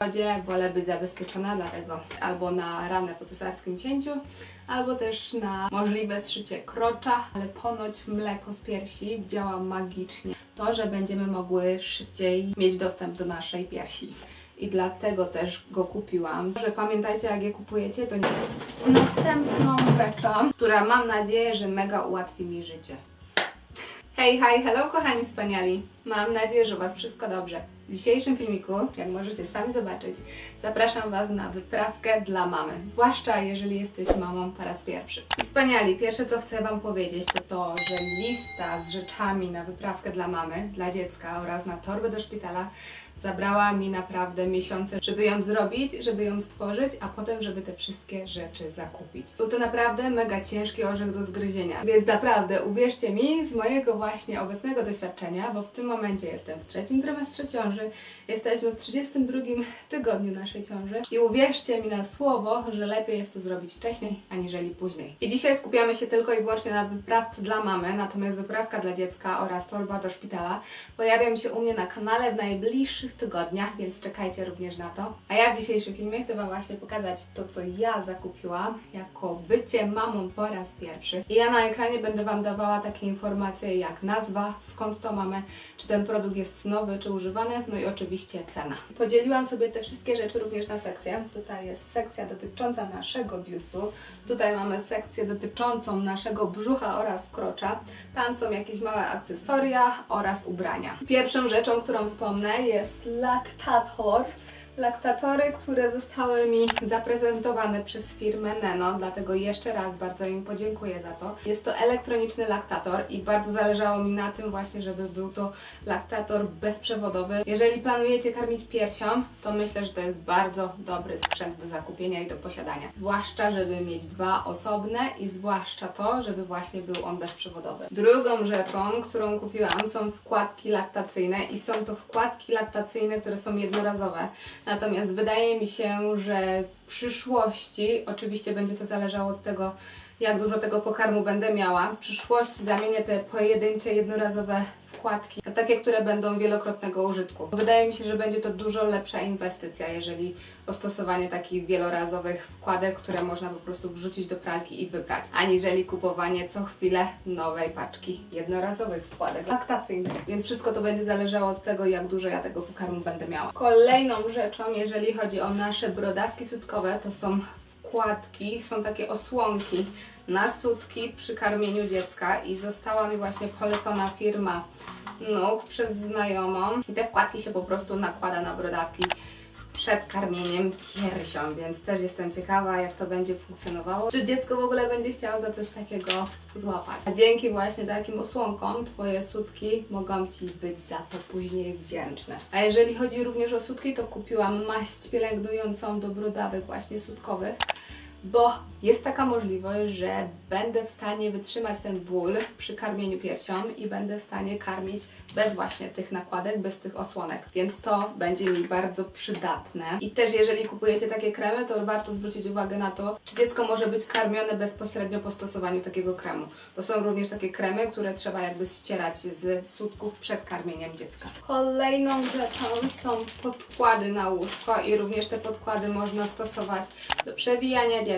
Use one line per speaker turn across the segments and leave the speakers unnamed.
porodzie wolę być zabezpieczona, dlatego albo na ranę po cesarskim cięciu, albo też na możliwe zszycie krocza, ale ponoć mleko z piersi działa magicznie. To, że będziemy mogły szybciej mieć dostęp do naszej piersi. I dlatego też go kupiłam. Że pamiętajcie, jak je kupujecie, to nie. Następną rzeczą, która mam nadzieję, że mega ułatwi mi życie. Hej, hej, hello kochani wspaniali! Mam nadzieję, że Was wszystko dobrze. W dzisiejszym filmiku, jak możecie sami zobaczyć, zapraszam Was na wyprawkę dla mamy, zwłaszcza jeżeli jesteś mamą po raz pierwszy. Wspaniali, pierwsze co chcę Wam powiedzieć to to, że lista z rzeczami na wyprawkę dla mamy, dla dziecka oraz na torbę do szpitala zabrała mi naprawdę miesiące, żeby ją zrobić, żeby ją stworzyć, a potem, żeby te wszystkie rzeczy zakupić. Był to naprawdę mega ciężki orzech do zgryzienia. Więc naprawdę, uwierzcie mi, z mojego właśnie obecnego doświadczenia, bo w tym momencie jestem w trzecim trymestrze ciąży, jesteśmy w 32 tygodniu naszej ciąży i uwierzcie mi na słowo, że lepiej jest to zrobić wcześniej, aniżeli później. I dzisiaj skupiamy się tylko i wyłącznie na wyprawce dla mamy, natomiast wyprawka dla dziecka oraz torba do szpitala pojawią się u mnie na kanale w najbliższych tygodniach, więc czekajcie również na to. A ja w dzisiejszym filmie chcę Wam właśnie pokazać to, co ja zakupiłam jako bycie mamą po raz pierwszy. I ja na ekranie będę Wam dawała takie informacje jak nazwa, skąd to mamy, czy ten produkt jest nowy, czy używany, no i oczywiście cena. Podzieliłam sobie te wszystkie rzeczy również na sekcje. Tutaj jest sekcja dotycząca naszego biustu, tutaj mamy sekcję dotyczącą naszego brzucha oraz krocza. Tam są jakieś małe akcesoria oraz ubrania. Pierwszą rzeczą, którą wspomnę jest laktator. Laktatory, które zostały mi zaprezentowane przez firmę Neno, dlatego jeszcze raz bardzo im podziękuję za to. Jest to elektroniczny laktator i bardzo zależało mi na tym właśnie, żeby był to laktator bezprzewodowy. Jeżeli planujecie karmić piersią, to myślę, że to jest bardzo dobry sprzęt do zakupienia i do posiadania. Zwłaszcza, żeby mieć dwa osobne i zwłaszcza to, żeby właśnie był on bezprzewodowy. Drugą rzeczą, którą kupiłam są wkładki laktacyjne i są to wkładki laktacyjne, które są jednorazowe. Natomiast wydaje mi się, że w przyszłości, oczywiście będzie to zależało od tego, jak dużo tego pokarmu będę miała, w przyszłości zamienię te pojedyncze, jednorazowe wkładki na takie, które będą wielokrotnego użytku. Wydaje mi się, że będzie to dużo lepsza inwestycja, jeżeli o stosowanie takich wielorazowych wkładek, które można po prostu wrzucić do pralki i wybrać, aniżeli kupowanie co chwilę nowej paczki jednorazowych wkładek laktacyjnych. Więc wszystko to będzie zależało od tego, jak dużo ja tego pokarmu będę miała. Kolejną rzeczą, jeżeli chodzi o nasze brodawki sutkowe, to są wkładki, są takie osłonki na sutki przy karmieniu dziecka i została mi właśnie polecona firma Nóg przez znajomą. I te wkładki się po prostu nakłada na brodawki przed karmieniem piersią, więc też jestem ciekawa, jak to będzie funkcjonowało. Czy dziecko w ogóle będzie chciało za coś takiego złapać. A dzięki właśnie takim osłonkom Twoje sutki mogą Ci być za to później wdzięczne. A jeżeli chodzi również o sutki, to kupiłam maść pielęgnującą do brodawek właśnie sutkowych bo jest taka możliwość, że będę w stanie wytrzymać ten ból przy karmieniu piersią i będę w stanie karmić bez właśnie tych nakładek, bez tych osłonek, więc to będzie mi bardzo przydatne. I też jeżeli kupujecie takie kremy, to warto zwrócić uwagę na to, czy dziecko może być karmione bezpośrednio po stosowaniu takiego kremu. Bo są również takie kremy, które trzeba jakby ścierać z sutków przed karmieniem dziecka. Kolejną rzeczą są podkłady na łóżko i również te podkłady można stosować do przewijania dziecka.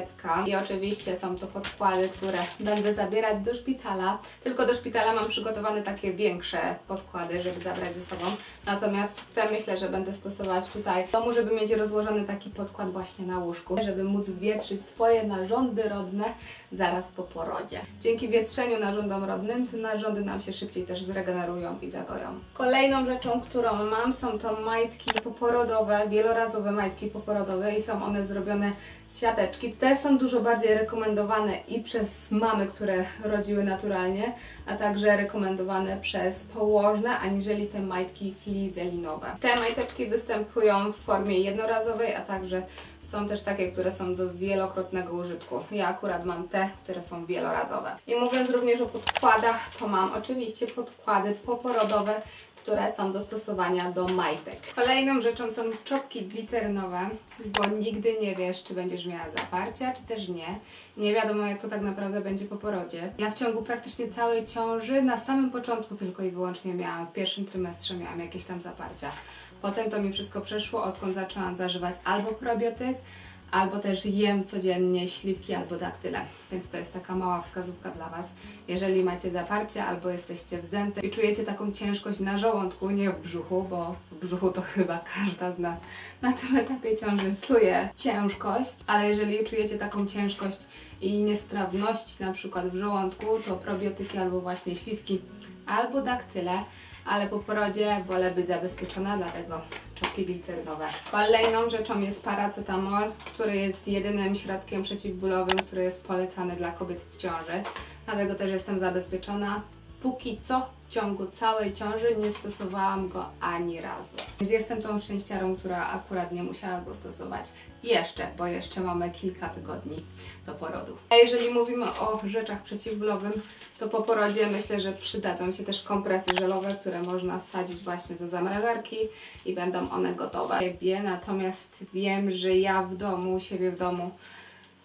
I oczywiście są to podkłady, które będę zabierać do szpitala. Tylko do szpitala mam przygotowane takie większe podkłady, żeby zabrać ze sobą. Natomiast te myślę, że będę stosować tutaj w domu, żeby mieć rozłożony taki podkład właśnie na łóżku, żeby móc wietrzyć swoje narządy rodne zaraz po porodzie. Dzięki wietrzeniu narządom rodnym te narządy nam się szybciej też zregenerują i zagoją. Kolejną rzeczą, którą mam są to majtki poporodowe, wielorazowe majtki poporodowe i są one zrobione z siateczki. Te są dużo bardziej rekomendowane i przez mamy, które rodziły naturalnie, a także rekomendowane przez położne, aniżeli te majtki flizelinowe. Te majteczki występują w formie jednorazowej, a także są też takie, które są do wielokrotnego użytku. Ja akurat mam te, które są wielorazowe. I mówiąc również o podkładach, to mam oczywiście podkłady poporodowe, które są do stosowania do majtek. Kolejną rzeczą są czopki glicerynowe, bo nigdy nie wiesz, czy będziesz miała zaparcia, czy też nie. Nie wiadomo, jak to tak naprawdę będzie po porodzie. Ja w ciągu praktycznie całej ciąży, na samym początku tylko i wyłącznie miałam, w pierwszym trymestrze miałam jakieś tam zaparcia. Potem to mi wszystko przeszło, odkąd zaczęłam zażywać albo probiotyk, albo też jem codziennie śliwki albo daktyle. Więc to jest taka mała wskazówka dla Was. Jeżeli macie zaparcie albo jesteście wzdęte i czujecie taką ciężkość na żołądku, nie w brzuchu, bo w brzuchu to chyba każda z nas na tym etapie ciąży czuje ciężkość, ale jeżeli czujecie taką ciężkość i niestrawności na przykład w żołądku, to probiotyki albo właśnie śliwki albo daktyle, ale po porodzie wolę być zabezpieczona, dlatego czopki glicerynowe. Kolejną rzeczą jest paracetamol, który jest jedynym środkiem przeciwbólowym, który jest polecany dla kobiet w ciąży. Dlatego też jestem zabezpieczona. Póki co ciągu całej ciąży nie stosowałam go ani razu. Więc jestem tą szczęściarą, która akurat nie musiała go stosować jeszcze, bo jeszcze mamy kilka tygodni do porodu. A jeżeli mówimy o rzeczach przeciwbólowym, to po porodzie myślę, że przydadzą się też kompresy żelowe, które można wsadzić właśnie do zamrażarki i będą one gotowe. Natomiast wiem, że ja w domu, u siebie w domu,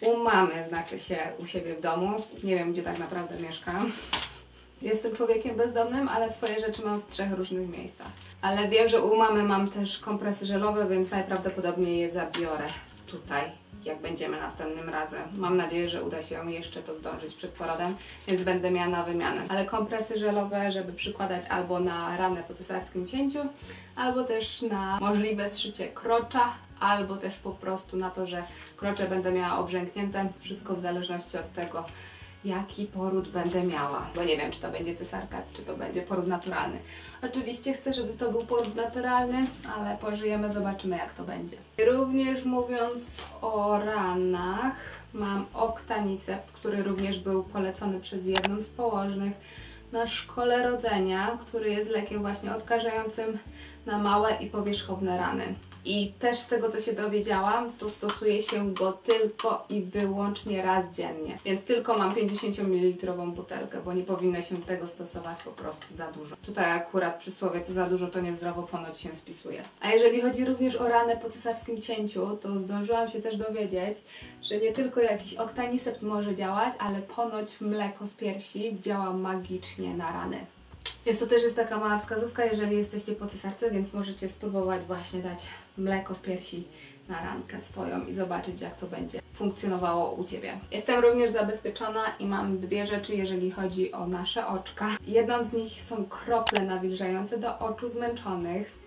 u mamy znaczy się u siebie w domu, nie wiem gdzie tak naprawdę mieszkam. Jestem człowiekiem bezdomnym, ale swoje rzeczy mam w trzech różnych miejscach. Ale wiem, że u mamy mam też kompresy żelowe, więc najprawdopodobniej je zabiorę tutaj, jak będziemy następnym razem. Mam nadzieję, że uda się jeszcze to zdążyć przed porodem, więc będę miała na wymianę. Ale kompresy żelowe, żeby przykładać albo na ranę po cesarskim cięciu, albo też na możliwe zszycie krocza, albo też po prostu na to, że krocze będę miała obrzęknięte. Wszystko w zależności od tego, jaki poród będę miała. Bo nie wiem, czy to będzie cesarka, czy to będzie poród naturalny. Oczywiście chcę, żeby to był poród naturalny, ale pożyjemy, zobaczymy jak to będzie. Również mówiąc o ranach, mam Octanicept, który również był polecony przez jedną z położnych na szkole rodzenia, który jest lekiem właśnie odkażającym na małe i powierzchowne rany. I też z tego, co się dowiedziałam, to stosuje się go tylko i wyłącznie raz dziennie. Więc tylko mam 50 ml butelkę, bo nie powinno się tego stosować po prostu za dużo. Tutaj akurat przysłowie, co za dużo, to niezdrowo ponoć się spisuje. A jeżeli chodzi również o ranę po cesarskim cięciu, to zdążyłam się też dowiedzieć, że nie tylko jakiś oktanisept może działać, ale ponoć mleko z piersi działa magicznie na rany. Więc to też jest taka mała wskazówka, jeżeli jesteście po cesarce, więc możecie spróbować właśnie dać mleko z piersi na rankę swoją i zobaczyć, jak to będzie funkcjonowało u Ciebie. Jestem również zabezpieczona i mam dwie rzeczy, jeżeli chodzi o nasze oczka. Jedną z nich są krople nawilżające do oczu zmęczonych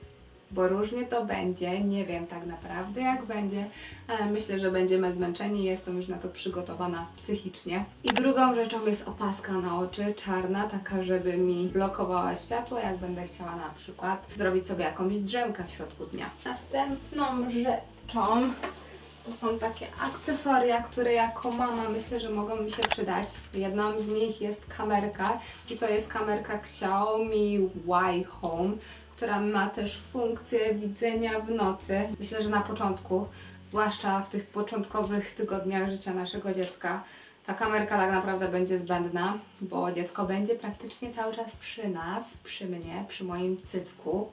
bo różnie to będzie. Nie wiem tak naprawdę jak będzie, ale myślę, że będziemy zmęczeni. Jestem już na to przygotowana psychicznie. I drugą rzeczą jest opaska na oczy, czarna, taka, żeby mi blokowała światło, jak będę chciała na przykład zrobić sobie jakąś drzemkę w środku dnia. Następną rzeczą to są takie akcesoria, które jako mama myślę, że mogą mi się przydać. Jedną z nich jest kamerka i to jest kamerka Xiaomi Y Home, która ma też funkcję widzenia w nocy. Myślę, że na początku, zwłaszcza w tych początkowych tygodniach życia naszego dziecka, ta kamerka tak naprawdę będzie zbędna, bo dziecko będzie praktycznie cały czas przy nas, przy mnie, przy moim cycku.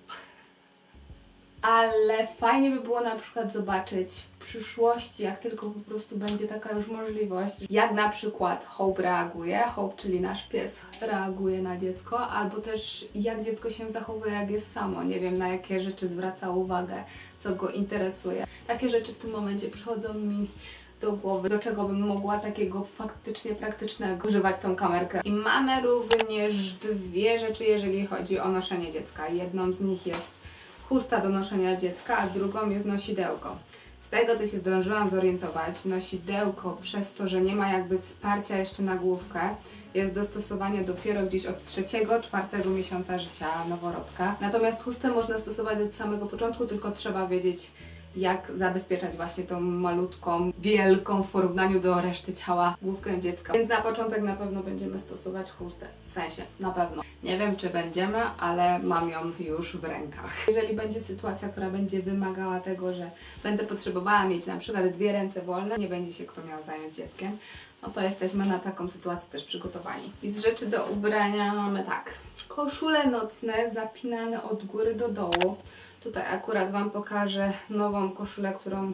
Ale fajnie by było na przykład zobaczyć w przyszłości, jak tylko po prostu będzie taka już możliwość, jak na przykład Hope reaguje, Hope, czyli nasz pies, reaguje na dziecko, albo też jak dziecko się zachowuje, jak jest samo. Nie wiem, na jakie rzeczy zwraca uwagę, co go interesuje. Takie rzeczy w tym momencie przychodzą mi do głowy, do czego bym mogła takiego faktycznie praktycznego używać tą kamerkę. I mamy również dwie rzeczy, jeżeli chodzi o noszenie dziecka. Jedną z nich jest chusta do noszenia dziecka, a drugą jest nosidełko. Z tego, co się zdążyłam zorientować, nosidełko przez to, że nie ma jakby wsparcia jeszcze na główkę, jest dostosowanie dopiero gdzieś od trzeciego, czwartego miesiąca życia noworodka. Natomiast chustę można stosować od samego początku, tylko trzeba wiedzieć, jak zabezpieczać właśnie tą malutką, wielką w porównaniu do reszty ciała główkę dziecka. Więc na początek na pewno będziemy stosować chustę. W sensie, na pewno. Nie wiem, czy będziemy, ale mam ją już w rękach. Jeżeli będzie sytuacja, która będzie wymagała tego, że będę potrzebowała mieć na przykład dwie ręce wolne, nie będzie się kto miał zająć dzieckiem, no to jesteśmy na taką sytuację też przygotowani. I z rzeczy do ubrania mamy tak. Koszule nocne zapinane od góry do dołu. Tutaj akurat Wam pokażę nową koszulę, którą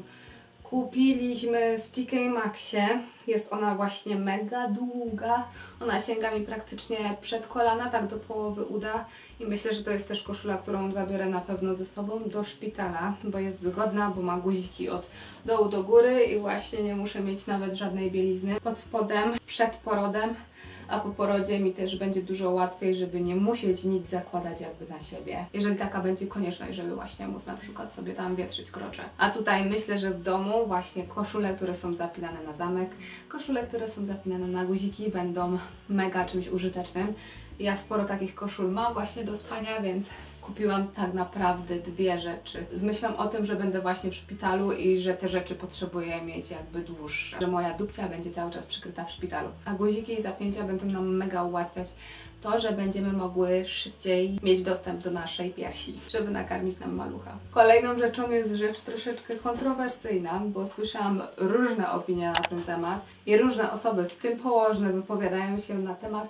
kupiliśmy w TK Maxie. Jest ona właśnie mega długa. Ona sięga mi praktycznie przed kolana, tak do połowy uda. I myślę, że to jest też koszula, którą zabiorę na pewno ze sobą do szpitala, bo jest wygodna, bo ma guziki od dołu do góry i właśnie nie muszę mieć nawet żadnej bielizny pod spodem przed porodem a po porodzie mi też będzie dużo łatwiej, żeby nie musieć nic zakładać jakby na siebie. Jeżeli taka będzie konieczność, żeby właśnie móc na przykład sobie tam wietrzyć krocze. A tutaj myślę, że w domu właśnie koszule, które są zapinane na zamek, koszule, które są zapinane na guziki będą mega czymś użytecznym. Ja sporo takich koszul mam właśnie do spania, więc kupiłam tak naprawdę dwie rzeczy. Z myślą o tym, że będę właśnie w szpitalu i że te rzeczy potrzebuję mieć jakby dłuższe. Że moja dupcia będzie cały czas przykryta w szpitalu. A guziki i zapięcia będą nam mega ułatwiać to, że będziemy mogły szybciej mieć dostęp do naszej piersi, żeby nakarmić nam malucha. Kolejną rzeczą jest rzecz troszeczkę kontrowersyjna, bo słyszałam różne opinie na ten temat i różne osoby, w tym położne, wypowiadają się na temat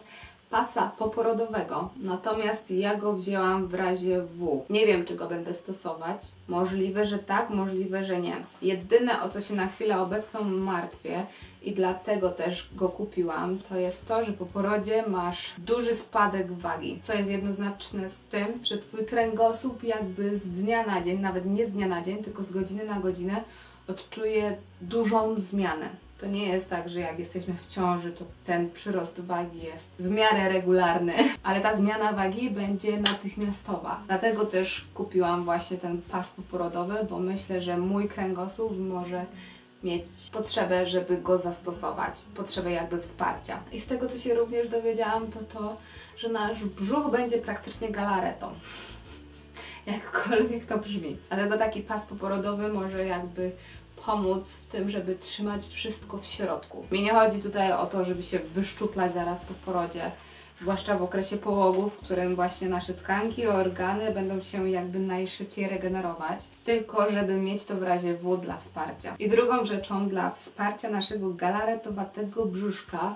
pasa poporodowego, natomiast ja go wzięłam w razie W. Nie wiem, czy go będę stosować. Możliwe, że tak, możliwe, że nie. Jedyne, o co się na chwilę obecną martwię i dlatego też go kupiłam, to jest to, że po porodzie masz duży spadek wagi, co jest jednoznaczne z tym, że Twój kręgosłup jakby z dnia na dzień, nawet nie z dnia na dzień, tylko z godziny na godzinę odczuje dużą zmianę. To nie jest tak, że jak jesteśmy w ciąży, to ten przyrost wagi jest w miarę regularny, ale ta zmiana wagi będzie natychmiastowa. Dlatego też kupiłam właśnie ten pas poporodowy, bo myślę, że mój kręgosłup może mieć potrzebę, żeby go zastosować, potrzebę jakby wsparcia. I z tego, co się również dowiedziałam, to to, że nasz brzuch będzie praktycznie galaretą. Jakkolwiek to brzmi. Dlatego taki pas poporodowy może jakby pomóc w tym, żeby trzymać wszystko w środku. Mi nie chodzi tutaj o to, żeby się wyszczuplać zaraz po porodzie, zwłaszcza w okresie połogu, w którym właśnie nasze tkanki, organy będą się jakby najszybciej regenerować, tylko żeby mieć to w razie W dla wsparcia. I drugą rzeczą dla wsparcia naszego galaretowatego brzuszka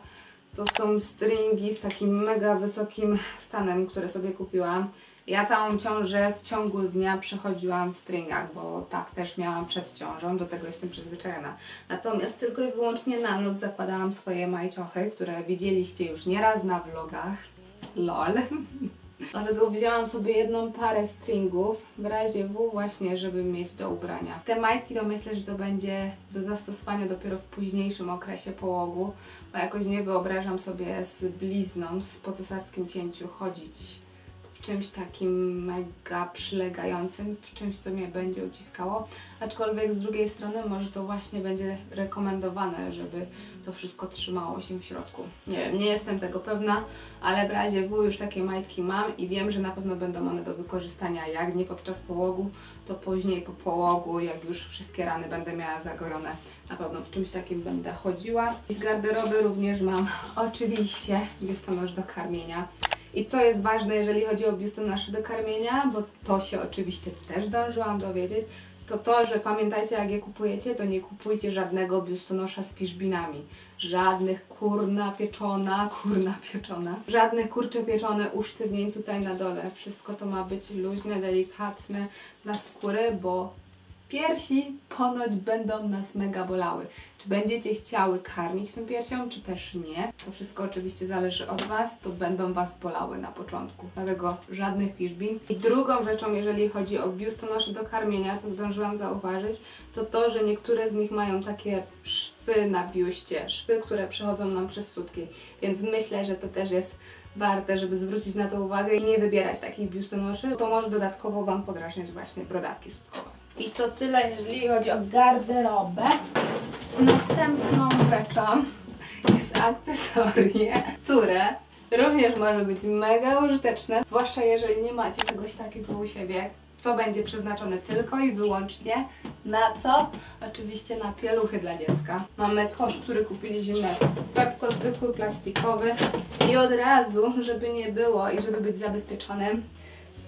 to są stringi z takim mega wysokim stanem, które sobie kupiłam. Ja całą ciążę w ciągu dnia przechodziłam w stringach, bo tak też miałam przed ciążą, do tego jestem przyzwyczajona. Natomiast tylko i wyłącznie na noc zakładałam swoje majciochy, które widzieliście już nieraz na vlogach. LOL. Dlatego wzięłam sobie jedną parę stringów w razie W właśnie, żeby mieć do ubrania. Te majtki to myślę, że to będzie do zastosowania dopiero w późniejszym okresie połogu, bo jakoś nie wyobrażam sobie z blizną, z pocesarskim cięciu chodzić w czymś takim mega przylegającym, w czymś, co mnie będzie uciskało. Aczkolwiek z drugiej strony może to właśnie będzie rekomendowane, żeby to wszystko trzymało się w środku. Nie wiem, nie jestem tego pewna, ale w razie W już takie majtki mam i wiem, że na pewno będą one do wykorzystania. Jak nie podczas połogu, to później po połogu, jak już wszystkie rany będę miała zagojone, na pewno w czymś takim będę chodziła. I z garderoby również mam oczywiście biustonosz do karmienia. I co jest ważne, jeżeli chodzi o biustonosze do karmienia, bo to się oczywiście też zdążyłam dowiedzieć, to to, że pamiętajcie, jak je kupujecie, to nie kupujcie żadnego biustonosza z fiszbinami. Żadnych kurna pieczona, kurna pieczona. Żadnych kurcze pieczone usztywnień tutaj na dole. Wszystko to ma być luźne, delikatne dla skóry, bo piersi ponoć będą nas mega bolały. Czy będziecie chciały karmić tą piersią, czy też nie? To wszystko oczywiście zależy od Was, to będą Was bolały na początku. Dlatego żadnych fiszbin. I drugą rzeczą, jeżeli chodzi o biustonosze do karmienia, co zdążyłam zauważyć, to to, że niektóre z nich mają takie szwy na biuście, szwy, które przechodzą nam przez sutki. Więc myślę, że to też jest warte, żeby zwrócić na to uwagę i nie wybierać takich biustonoszy. To może dodatkowo Wam podrażniać właśnie brodawki sutkowe. I to tyle, jeżeli chodzi o garderobę. Następną rzeczą jest akcesorie, które również może być mega użyteczne, zwłaszcza jeżeli nie macie czegoś takiego u siebie, co będzie przeznaczone tylko i wyłącznie na co? Oczywiście na pieluchy dla dziecka. Mamy kosz, który kupiliśmy Pepko zwykły, plastikowy i od razu, żeby nie było i żeby być zabezpieczonym,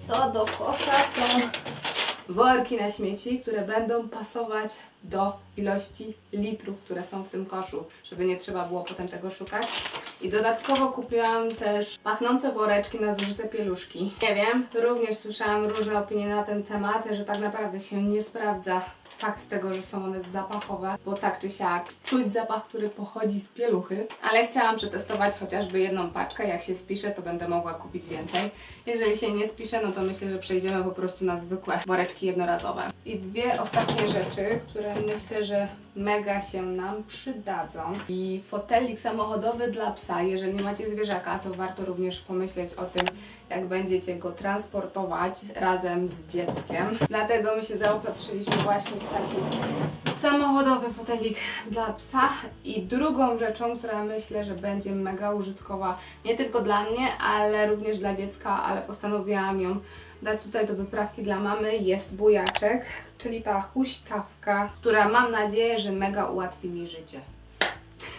to do kosza są worki na śmieci, które będą pasować do ilości litrów, które są w tym koszu, żeby nie trzeba było potem tego szukać. I dodatkowo kupiłam też pachnące woreczki na zużyte pieluszki. Nie wiem, również słyszałam różne opinie na ten temat, że tak naprawdę się nie sprawdza fakt tego, że są one zapachowe, bo tak czy siak czuć zapach, który pochodzi z pieluchy. Ale chciałam przetestować chociażby jedną paczkę. Jak się spiszę, to będę mogła kupić więcej. Jeżeli się nie spiszę, no to myślę, że przejdziemy po prostu na zwykłe woreczki jednorazowe. I dwie ostatnie rzeczy, które myślę, że mega się nam przydadzą. I fotelik samochodowy dla psa. Jeżeli macie zwierzaka, to warto również pomyśleć o tym, jak będziecie go transportować razem z dzieckiem. Dlatego my się zaopatrzyliśmy właśnie w taki samochodowy fotelik dla psa. I drugą rzeczą, która myślę, że będzie mega użytkowa nie tylko dla mnie, ale również dla dziecka, ale postanowiłam ją dać tutaj do wyprawki dla mamy, jest bujaczek, czyli ta huśtawka, która mam nadzieję, że mega ułatwi mi życie.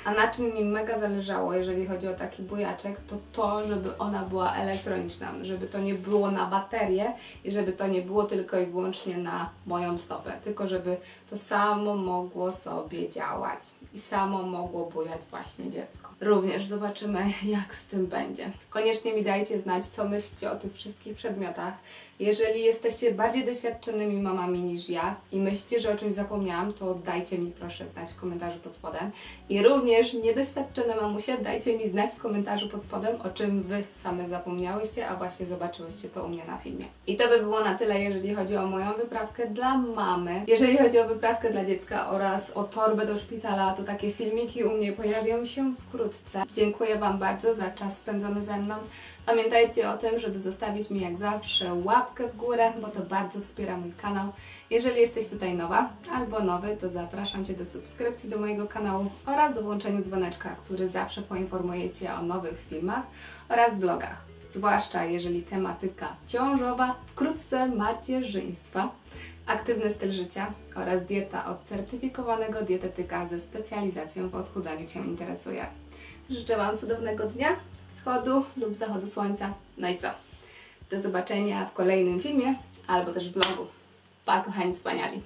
A na czym mi mega zależało, jeżeli chodzi o taki bujaczek, to to, żeby ona była elektroniczna, żeby to nie było na baterię i żeby to nie było tylko i wyłącznie na moją stopę, tylko żeby to samo mogło sobie działać i samo mogło bujać właśnie dziecko. Również zobaczymy, jak z tym będzie. Koniecznie mi dajcie znać, co myślicie o tych wszystkich przedmiotach. Jeżeli jesteście bardziej doświadczonymi mamami niż ja i myślicie, że o czymś zapomniałam, to dajcie mi proszę znać w komentarzu pod spodem. I również niedoświadczone mamusie, dajcie mi znać w komentarzu pod spodem, o czym Wy same zapomniałyście, a właśnie zobaczyłyście to u mnie na filmie. I to by było na tyle, jeżeli chodzi o moją wyprawkę dla mamy. Jeżeli chodzi o wyprawkę dla dziecka oraz o torbę do szpitala, to takie filmiki u mnie pojawią się wkrótce. Dziękuję Wam bardzo za czas spędzony ze mną. Pamiętajcie o tym, żeby zostawić mi jak zawsze łapkę w górę, bo to bardzo wspiera mój kanał. Jeżeli jesteś tutaj nowa albo nowy, to zapraszam Cię do subskrypcji do mojego kanału oraz do włączenia dzwoneczka, który zawsze poinformuje Cię o nowych filmach oraz vlogach. Zwłaszcza jeżeli tematyka ciążowa, wkrótce macierzyństwa, aktywny styl życia oraz dieta od certyfikowanego dietetyka ze specjalizacją w odchudzaniu Cię interesuje. Życzę Wam cudownego dnia, wschodu lub zachodu słońca. No i co? Do zobaczenia w kolejnym filmie albo też vlogu. Pa, kochani wspaniali!